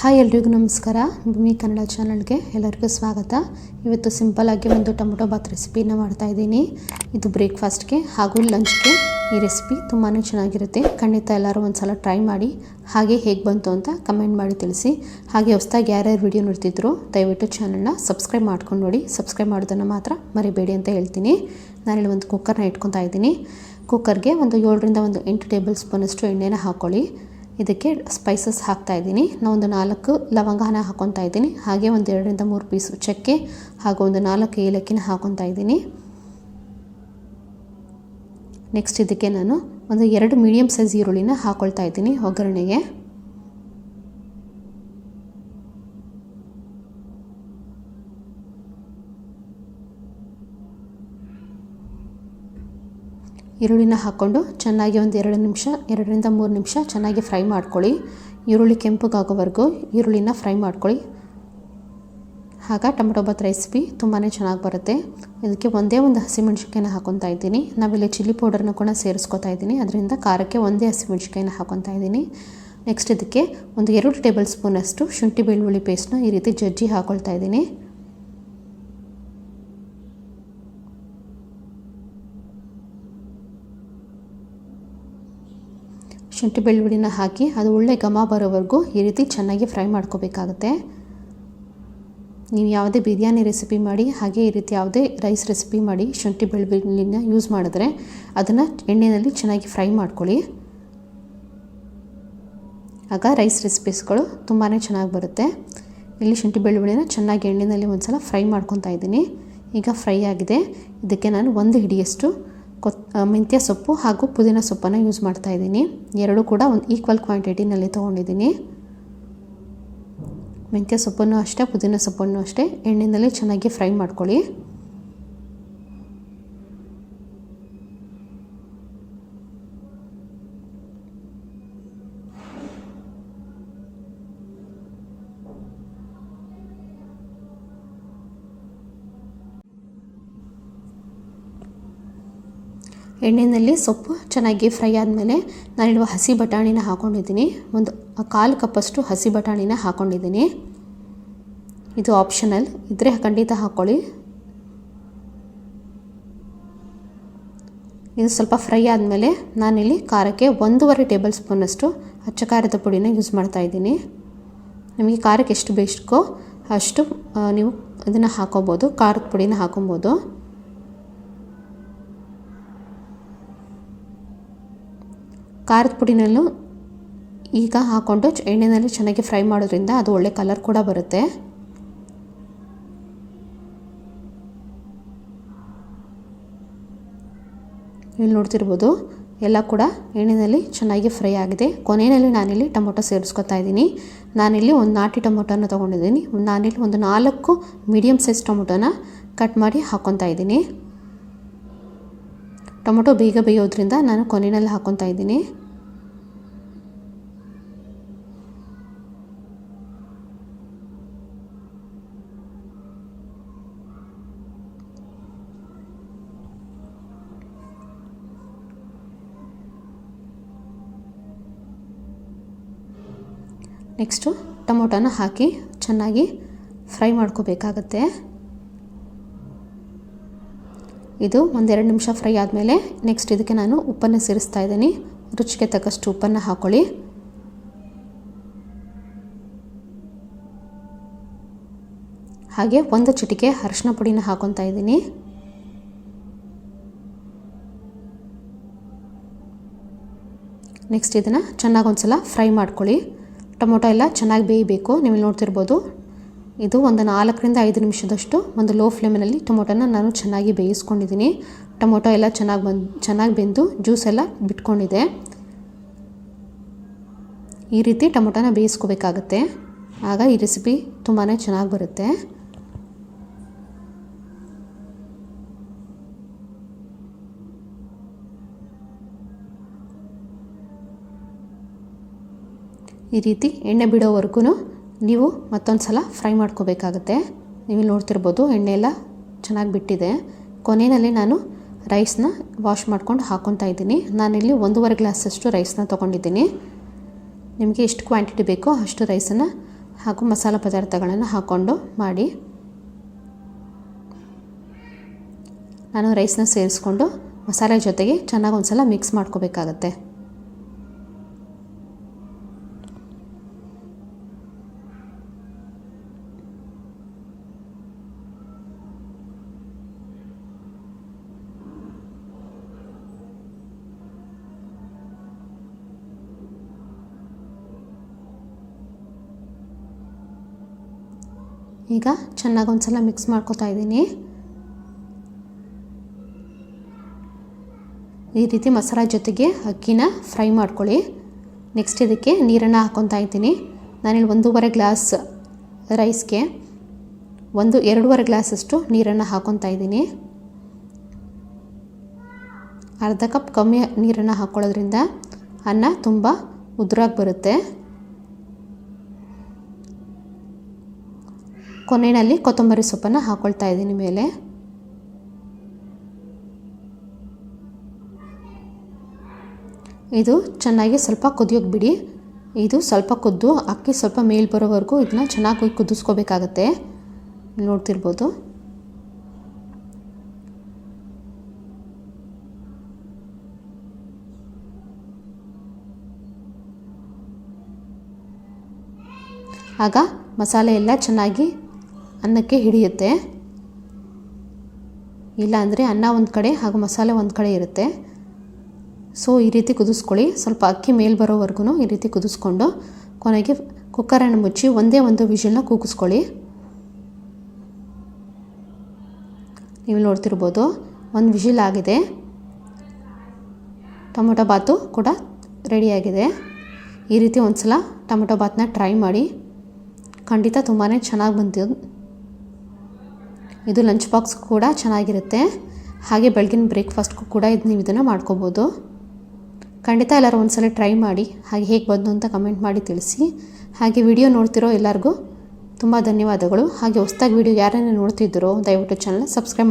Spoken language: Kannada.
ಹಾಯ್ ಎಲ್ರಿಗೂ ನಮಸ್ಕಾರ. ಭೂಮಿ ಕನ್ನಡ ಚಾನಲ್ಗೆ ಎಲ್ಲರಿಗೂ ಸ್ವಾಗತ. ಇವತ್ತು ಸಿಂಪಲ್ಲಾಗಿ ಒಂದು ಟೊಮೊಟೊ ಬಾತ್ ರೆಸಿಪಿನ ಮಾಡ್ತಾ ಇದ್ದೀನಿ. ಇದು ಬ್ರೇಕ್ಫಾಸ್ಟ್ಗೆ ಹಾಗೂ ಲಂಚ್ಗೆ ಈ ರೆಸಿಪಿ ತುಂಬಾ ಚೆನ್ನಾಗಿರುತ್ತೆ. ಖಂಡಿತ ಎಲ್ಲರೂ ಒಂದು ಸಲ ಟ್ರೈ ಮಾಡಿ, ಹಾಗೆ ಹೇಗೆ ಬಂತು ಅಂತ ಕಮೆಂಟ್ ಮಾಡಿ ತಿಳಿಸಿ. ಹಾಗೆ ಹೊಸ್ದಾಗಿ ಯಾರ್ಯಾರು ವಿಡಿಯೋ ನೋಡ್ತಿದ್ರು, ದಯವಿಟ್ಟು ಚಾನಲ್ನ ಸಬ್ಸ್ಕ್ರೈಬ್ ಮಾಡ್ಕೊಂಡು ನೋಡಿ. ಸಬ್ಸ್ಕ್ರೈಬ್ ಮಾಡೋದನ್ನು ಮಾತ್ರ ಮರಿಬೇಡಿ ಅಂತ ಹೇಳ್ತೀನಿ. ನಾನಿಲ್ಲಿ ಒಂದು ಕುಕ್ಕರ್ನ ಇಟ್ಕೊತಾ ಇದ್ದೀನಿ. ಕುಕ್ಕರ್ಗೆ ಒಂದು ಏಳರಿಂದ ಒಂದು ಎಂಟು ಟೇಬಲ್ ಸ್ಪೂನಷ್ಟು ಎಣ್ಣೆನ ಹಾಕ್ಕೊಳ್ಳಿ ಇದಕ್ಕೆ ಸ್ಪೈಸಸ್ ಹಾಕ್ತಾ ಇದ್ದೀನಿ. ಒಂದು ನಾಲ್ಕು ಲವಂಗನ ಹಾಕ್ಕೊತಾ ಇದ್ದೀನಿ. ಹಾಗೆ ಒಂದು ಎರಡರಿಂದ ಮೂರು ಪೀಸು ಚಕ್ಕೆ ಹಾಗೂ ಒಂದು ನಾಲ್ಕು ಏಲಕ್ಕಿನ ಹಾಕೊತಾ ಇದ್ದೀನಿ. ನೆಕ್ಸ್ಟ್ ಇದಕ್ಕೆ ನಾನು ಒಂದು ಎರಡು ಮೀಡಿಯಮ್ ಸೈಜ್ ಈರುಳ್ಳಿನ ಹಾಕ್ಕೊಳ್ತಾ ಇದ್ದೀನಿ ಒಗ್ಗರಣೆಗೆ. ಈರುಳ್ಳಿನ ಹಾಕ್ಕೊಂಡು ಚೆನ್ನಾಗಿ ಒಂದು ಎರಡು ನಿಮಿಷ, ಎರಡರಿಂದ ಮೂರು ನಿಮಿಷ ಚೆನ್ನಾಗಿ ಫ್ರೈ ಮಾಡ್ಕೊಳ್ಳಿ. ಈರುಳ್ಳಿ ಕೆಂಪಗಾಗೋವರೆಗೂ ಈರುಳ್ಳಿನ ಫ್ರೈ ಮಾಡ್ಕೊಳ್ಳಿ. ಆಗ ಟೊಮೆಟೊ ಬಾತ್ ರೆಸಿಪಿ ತುಂಬಾ ಚೆನ್ನಾಗಿ ಬರುತ್ತೆ. ಇದಕ್ಕೆ ಒಂದೇ ಒಂದು ಹಸಿಮೆಣ್ಸಿಕಾಯಿನ ಹಾಕೊತಾ ಇದ್ದೀನಿ. ನಾವಿಲ್ಲಿ ಚಿಲ್ಲಿ ಪೌಡರ್ನ ಕೂಡ ಸೇರಿಸ್ಕೊತಾ ಇದ್ದೀನಿ. ಅದರಿಂದ ಖಾರಕ್ಕೆ ಒಂದೇ ಹಸಿಮೆಣ್ಸಿಕಾಯಿನ ಹಾಕೊತಾ ಇದ್ದೀನಿ. ನೆಕ್ಸ್ಟ್ ಇದಕ್ಕೆ ಒಂದು ಎರಡು ಟೇಬಲ್ ಸ್ಪೂನಷ್ಟು ಶುಂಠಿ ಬೆಳ್ಳುಳ್ಳಿ ಪೇಸ್ಟ್ನ ಈ ರೀತಿ ಜಜ್ಜಿ ಹಾಕ್ಕೊಳ್ತಾ ಇದ್ದೀನಿ. ಶುಂಠಿ ಬೆಳ್ಳುಳ್ಳಿನ ಹಾಕಿ ಅದು ಒಳ್ಳೆ ಘಮ ಬರೋವರೆಗೂ ಈ ರೀತಿ ಚೆನ್ನಾಗಿ ಫ್ರೈ ಮಾಡ್ಕೋಬೇಕಾಗುತ್ತೆ. ನೀವು ಯಾವುದೇ ಬಿರಿಯಾನಿ ರೆಸಿಪಿ ಮಾಡಿ, ಹಾಗೆ ಈ ರೀತಿ ಯಾವುದೇ ರೈಸ್ ರೆಸಿಪಿ ಮಾಡಿ ಶುಂಠಿ ಬೆಳ್ಳುಳ್ಳಿನ ಯೂಸ್ ಮಾಡಿದ್ರೆ ಅದನ್ನು ಎಣ್ಣೆಯಲ್ಲಿ ಚೆನ್ನಾಗಿ ಫ್ರೈ ಮಾಡ್ಕೊಳ್ಳಿ. ಆಗ ರೈಸ್ ರೆಸಿಪೀಸ್ಗಳು ತುಂಬಾ ಚೆನ್ನಾಗಿ ಬರುತ್ತೆ. ಇಲ್ಲಿ ಶುಂಠಿ ಬೆಳ್ಳುಳ್ಳಿನ ಚೆನ್ನಾಗಿ ಎಣ್ಣೆಯಲ್ಲಿ ಒಂದು ಸಲ ಫ್ರೈ ಮಾಡ್ಕೊತಾ ಇದ್ದೀನಿ. ಈಗ ಫ್ರೈ ಆಗಿದೆ. ಇದಕ್ಕೆ ನಾನು ಒಂದು ಹಿಡಿಯಷ್ಟು ಕೊತ್ ಮೆಂತ್ಯ ಸೊಪ್ಪು ಹಾಗೂ ಪುದೀನ ಸೊಪ್ಪನ್ನು ಯೂಸ್ ಮಾಡ್ತಾ ಇದ್ದೀನಿ. ಎರಡೂ ಕೂಡ ಒಂದು ಈಕ್ವಲ್ ಕ್ವಾಂಟಿಟಿನಲ್ಲಿ ತೊಗೊಂಡಿದ್ದೀನಿ. ಮೆಂತ್ಯ ಸೊಪ್ಪನ್ನು ಅಷ್ಟೇ, ಪುದೀನ ಸೊಪ್ಪನ್ನು ಅಷ್ಟೇ ಎಣ್ಣೆಯಲ್ಲಿ ಚೆನ್ನಾಗಿ ಫ್ರೈ ಮಾಡ್ಕೊಳ್ಳಿ. ಎಣ್ಣೆಯಲ್ಲಿ ಸೊಪ್ಪು ಚೆನ್ನಾಗಿ ಫ್ರೈ ಆದಮೇಲೆ ನಾನಿರುವ ಹಸಿ ಬಟಾಣಿನ ಹಾಕ್ಕೊಂಡಿದ್ದೀನಿ ಒಂದು ಕಾಲು ಕಪ್ಪಷ್ಟು ಹಸಿ ಬಟಾಣಿನ ಹಾಕ್ಕೊಂಡಿದ್ದೀನಿ ಇದು ಆಪ್ಷನಲ್ ಇದ್ದರೆ ಖಂಡಿತ ಹಾಕ್ಕೊಳ್ಳಿ ಇದು ಸ್ವಲ್ಪ ಫ್ರೈ ಆದಮೇಲೆ ನಾನಿಲ್ಲಿ ಖಾರಕ್ಕೆ ಒಂದೂವರೆ ಟೇಬಲ್ ಸ್ಪೂನಷ್ಟು ಅಚ್ಚ ಖಾರದ ಪುಡಿನ ಯೂಸ್ ಮಾಡ್ತಾ ಇದ್ದೀನಿ. ನಿಮಗೆ ಖಾರಕ್ಕೆ ಎಷ್ಟು ಬೇಕೋ ಅಷ್ಟು ನೀವು ಇದನ್ನು ಹಾಕೋಬೋದು. ಖಾರದ ಪುಡಿನ ಹಾಕೊಬೋದು. ಖಾರದ ಪುಡಿನಲ್ಲೂ ಈಗ ಹಾಕ್ಕೊಂಡು ಎಣ್ಣೆಯಲ್ಲಿ ಚೆನ್ನಾಗಿ ಫ್ರೈ ಮಾಡೋದ್ರಿಂದ ಅದು ಒಳ್ಳೆ ಕಲರ್ ಕೂಡ ಬರುತ್ತೆ. ಇಲ್ಲಿ ನೋಡ್ತಿರ್ಬೋದು ಎಲ್ಲ ಕೂಡ ಎಣ್ಣೆಯಲ್ಲಿ ಚೆನ್ನಾಗಿ ಫ್ರೈ ಆಗಿದೆ. ಕೊನೆಯಲ್ಲಿ ನಾನಿಲ್ಲಿ ಟೊಮೊಟೊ ಸೇರಿಸ್ಕೊತಾ ಇದ್ದೀನಿ. ನಾನಿಲ್ಲಿ ಒಂದು ನಾಟಿ ಟೊಮೊಟೊನ ತೊಗೊಂಡಿದ್ದೀನಿ. ನಾನಿಲ್ಲಿ ಒಂದು ನಾಲ್ಕು ಮೀಡಿಯಮ್ ಸೈಜ್ ಟೊಮೊಟೊನ ಕಟ್ ಮಾಡಿ ಹಾಕ್ಕೊತಾ ಇದ್ದೀನಿ. ಟೊಮೊಟೊ ಬೇಗ ಬೇಯೋದ್ರಿಂದ ನಾನು ಕೊನೆಯಲ್ಲಿ ಹಾಕ್ಕೊತಾ ಇದ್ದೀನಿ. ನೆಕ್ಸ್ಟು ಟೊಮೊಟೊನ ಹಾಕಿ ಚೆನ್ನಾಗಿ ಫ್ರೈ ಮಾಡ್ಕೋಬೇಕಾಗತ್ತೆ. ಇದು ಒಂದೆರಡು ನಿಮಿಷ ಫ್ರೈ ಆದಮೇಲೆ ನೆಕ್ಸ್ಟ್ ಇದಕ್ಕೆ ನಾನು ಉಪ್ಪನ್ನು ಸೇರಿಸ್ತಾ ಇದ್ದೀನಿ. ರುಚಿಗೆ ತಕ್ಕಷ್ಟು ಉಪ್ಪನ್ನು ಹಾಕ್ಕೊಳ್ಳಿ ಹಾಗೆ ಒಂದು ಚಿಟಿಕೆ ಅರಿಶಿನ ಪುಡಿನ ಹಾಕೊತಾ ಇದ್ದೀನಿ. ನೆಕ್ಸ್ಟ್ ಇದನ್ನು ಚೆನ್ನಾಗಿ ಒಂದು ಸಲ ಫ್ರೈ ಮಾಡ್ಕೊಳ್ಳಿ. ಟೊಮೊಟೊ ಎಲ್ಲ ಚೆನ್ನಾಗಿ ಬೇಯಬೇಕು. ನೀವು ನೋಡ್ತಿರ್ಬೋದು ಇದು ಒಂದು ನಾಲ್ಕರಿಂದ ಐದು ನಿಮಿಷದಷ್ಟು ಒಂದು ಲೋ ಫ್ಲೇಮಿನಲ್ಲಿ ಟೊಮೊಟೊನ ನಾನು ಚೆನ್ನಾಗಿ ಬೇಯಿಸ್ಕೊಂಡಿದ್ದೀನಿ. ಟೊಮೊಟೊ ಎಲ್ಲ ಚೆನ್ನಾಗಿ ಬಂದು, ಚೆನ್ನಾಗಿ ಬೆಂದು ಜ್ಯೂಸ್ ಎಲ್ಲ ಬಿಟ್ಕೊಂಡಿದೆ. ಈ ರೀತಿ ಟೊಮೊಟೊನ ಬೇಯಿಸ್ಕೋಬೇಕಾಗತ್ತೆ. ಆಗ ಈ ರೆಸಿಪಿ ತುಂಬಾ ಚೆನ್ನಾಗಿ ಬರುತ್ತೆ. ಈ ರೀತಿ ಎಣ್ಣೆ ಬಿಡೋವರೆಗೂ ನೀವು ಮತ್ತೊಂದು ಸಲ ಫ್ರೈ ಮಾಡ್ಕೋಬೇಕಾಗತ್ತೆ. ನೀವು ನೋಡ್ತಿರ್ಬೋದು ಎಣ್ಣೆ ಎಲ್ಲ ಚೆನ್ನಾಗಿ ಬಿಟ್ಟಿದೆ. ಕೊನೆಯಲ್ಲಿ ನಾನು ರೈಸ್ನ ವಾಶ್ ಮಾಡ್ಕೊಂಡು ಹಾಕ್ಕೊತಾ ಇದ್ದೀನಿ. ನಾನಿಲ್ಲಿ ಒಂದೂವರೆ ಗ್ಲಾಸಷ್ಟು ರೈಸ್ನ ತೊಗೊಂಡಿದ್ದೀನಿ. ನಿಮಗೆ ಎಷ್ಟು ಕ್ವಾಂಟಿಟಿ ಬೇಕೋ ಅಷ್ಟು ರೈಸನ್ನು ಹಾಗೂ ಮಸಾಲೆ ಪದಾರ್ಥಗಳನ್ನು ಹಾಕ್ಕೊಂಡು ಮಾಡಿ. ನಾನು ರೈಸ್ನ ಸೇರಿಸ್ಕೊಂಡು ಮಸಾಲೆ ಜೊತೆಗೆ ಚೆನ್ನಾಗಿ ಒಂದು ಸಲ ಮಿಕ್ಸ್ ಮಾಡ್ಕೋಬೇಕಾಗತ್ತೆ. ಈಗ ಚೆನ್ನಾಗಿ ಒಂದು ಸಲ ಮಿಕ್ಸ್ ಮಾಡ್ಕೊತಾ ಇದ್ದೀನಿ. ಈ ರೀತಿ ಮಸಾಲ ಜೊತೆಗೆ ಅಕ್ಕಿನ ಫ್ರೈ ಮಾಡ್ಕೊಳ್ಳಿ. ನೆಕ್ಸ್ಟ್ ಇದಕ್ಕೆ ನೀರನ್ನು ಹಾಕ್ಕೊತಾ ಇದ್ದೀನಿ. ನಾನಿಲ್ಲಿ ಒಂದೂವರೆ ಗ್ಲಾಸ್ ರೈಸ್ಗೆ ಒಂದು ಎರಡೂವರೆ ಗ್ಲಾಸಷ್ಟು ನೀರನ್ನು ಹಾಕ್ಕೊತಾ ಇದ್ದೀನಿ. ಅರ್ಧ ಕಪ್ ಕಮ್ಮಿ ನೀರನ್ನು ಹಾಕ್ಕೊಳ್ಳೋದ್ರಿಂದ ಅನ್ನ ತುಂಬ ಉದುರಾಗಿ ಬರುತ್ತೆ. ಕೊನೆಯಲ್ಲಿ ಕೊತ್ತಂಬರಿ ಸೊಪ್ಪನ್ನು ಹಾಕ್ಕೊಳ್ತಾ ಇದ್ದೀನಿ ಮೇಲೆ. ಇದು ಚೆನ್ನಾಗಿ ಸ್ವಲ್ಪ ಕುದಿಯೋಕೆ ಬಿಡಿ. ಇದು ಸ್ವಲ್ಪ ಕುದ್ದು, ಅಕ್ಕಿ ಸ್ವಲ್ಪ ಮೇಲ್ ಬರೋವರೆಗೂ ಇದನ್ನ ಚೆನ್ನಾಗಿ ಕುದಿಸ್ಕೋಬೇಕಾಗತ್ತೆ. ನೋಡ್ತಿರ್ಬೋದು. ಆಗ ಮಸಾಲೆ ಎಲ್ಲ ಚೆನ್ನಾಗಿ ಅನ್ನಕ್ಕೆ ಹಿಡಿಯುತ್ತೆ. ಇಲ್ಲಾಂದರೆ ಅನ್ನ ಒಂದು ಕಡೆ ಹಾಗೂ ಮಸಾಲೆ ಒಂದು ಕಡೆ ಇರುತ್ತೆ. ಸೊ ಈ ರೀತಿ ಕುದಿಸ್ಕೊಳ್ಳಿ. ಸ್ವಲ್ಪ ಅಕ್ಕಿ ಮೇಲೆ ಬರೋವರೆಗೂ ಈ ರೀತಿ ಕುದಿಸ್ಕೊಂಡು ಕೊನೆಗೆ ಕುಕ್ಕರನ್ನು ಮುಚ್ಚಿ ಒಂದೇ ಒಂದು ವಿಷಲ್ನ ಕೂಗಿಸ್ಕೊಳ್ಳಿ. ನೀವು ನೋಡ್ತಿರ್ಬೋದು, ಒಂದು ವಿಷಿಲ್ ಆಗಿದೆ. ಟೊಮೊಟೊ ಬಾತು ಕೂಡ ರೆಡಿಯಾಗಿದೆ ಈ ರೀತಿ ಒಂದು ಸಲ ಟೊಮೊಟೊ ಬಾತನ್ನ ಟ್ರೈ ಮಾಡಿ. ಖಂಡಿತ ತುಂಬಾ ಚೆನ್ನಾಗಿ ಬಂತು ಇದು ಲಂಚ್ ಬಾಕ್ಸ್ ಕೂಡ ಚೆನ್ನಾಗಿರುತ್ತೆ. ಹಾಗೆ ಬೆಳಗಿನ ಬ್ರೇಕ್ಫಾಸ್ಟ್ಗೂ ಕೂಡ ಇದು ನೀವು ಇದನ್ನು ಮಾಡ್ಕೋಬೋದು. ಖಂಡಿತ ಎಲ್ಲರೂ ಒಂದ್ಸಲ ಟ್ರೈ ಮಾಡಿ, ಹಾಗೆ ಹೇಗೆ ಬಂದು ಅಂತ ಕಮೆಂಟ್ ಮಾಡಿ ತಿಳಿಸಿ. ಹಾಗೆ ವಿಡಿಯೋ ನೋಡ್ತಿರೋ ಎಲ್ಲರಿಗೂ ತುಂಬ ಧನ್ಯವಾದಗಳು. ಹಾಗೆ ಹೊಸ್ದಾಗಿ ವಿಡಿಯೋ ಯಾರನ್ನ ನೋಡ್ತಿದ್ದರೋ ದಯವಿಟ್ಟು ಚಾನಲ್ ಸಬ್ಸ್ಕ್ರೈಬ್ ಮಾಡಿ